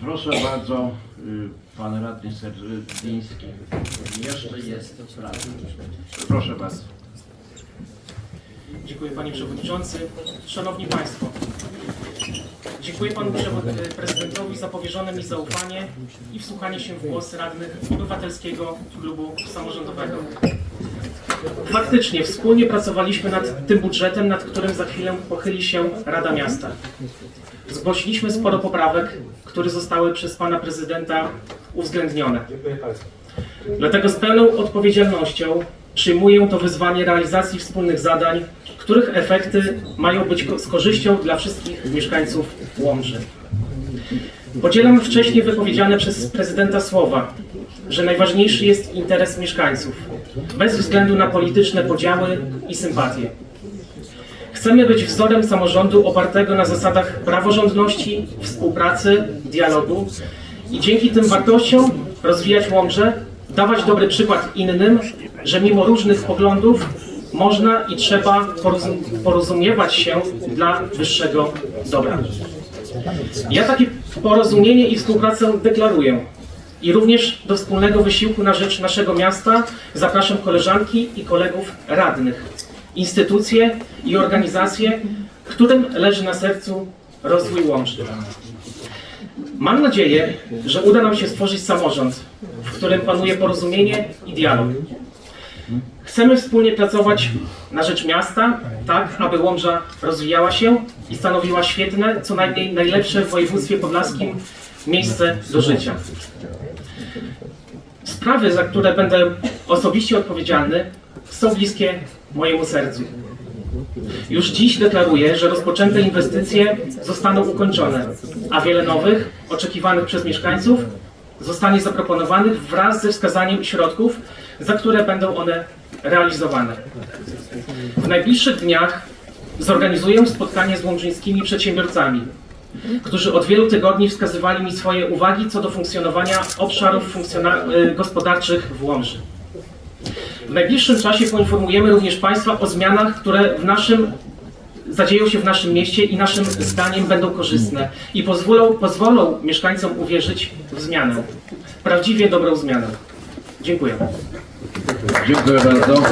Proszę bardzo, y, pan radny Serdyński. Jeszcze jest sprawa. Proszę bardzo. Dziękuję Panie Przewodniczący. Szanowni Państwo, dziękuję Panu Prezydentowi za powierzone mi zaufanie i wsłuchanie się w głos radnych Obywatelskiego Klubu Samorządowego. Faktycznie wspólnie pracowaliśmy nad tym budżetem, nad którym za chwilę pochyli się Rada Miasta. Zgłosiliśmy sporo poprawek, które zostały przez Pana Prezydenta uwzględnione. Dlatego z pełną odpowiedzialnością przyjmuję to wyzwanie realizacji wspólnych zadań, których efekty mają być z korzyścią dla wszystkich mieszkańców Łomży. Podzielam wcześniej wypowiedziane przez prezydenta słowa, że najważniejszy jest interes mieszkańców, bez względu na polityczne podziały i sympatie. Chcemy być wzorem samorządu opartego na zasadach praworządności, współpracy, dialogu i dzięki tym wartościom rozwijać Łomże, dawać dobry przykład innym, że mimo różnych poglądów można i trzeba porozum- porozumiewać się dla wyższego dobra. Ja takie porozumienie i współpracę deklaruję. I również do wspólnego wysiłku na rzecz naszego miasta zapraszam koleżanki i kolegów radnych, instytucje i organizacje, którym leży na sercu rozwój Łomży. Mam nadzieję, że uda nam się stworzyć samorząd, w którym panuje porozumienie i dialog. Chcemy wspólnie pracować na rzecz miasta, tak aby Łomża rozwijała się i stanowiła świetne, co najmniej najlepsze w województwie podlaskim miejsce do życia. Sprawy, za które będę osobiście odpowiedzialny, są bliskie mojemu sercu. Już dziś deklaruję, że rozpoczęte inwestycje zostaną ukończone, a wiele nowych, oczekiwanych przez mieszkańców, zostanie zaproponowanych wraz ze wskazaniem środków, za które będą one realizowane. W najbliższych dniach zorganizuję spotkanie z łomżyńskimi przedsiębiorcami, którzy od wielu tygodni wskazywali mi swoje uwagi co do funkcjonowania obszarów y, gospodarczych w Łomży. W najbliższym czasie poinformujemy również Państwa o zmianach, które w naszym zadzieją się w naszym mieście i naszym zdaniem będą korzystne i pozwolą, pozwolą mieszkańcom uwierzyć w zmianę. Prawdziwie dobrą zmianę. Dziękuję. Dziękuję bardzo.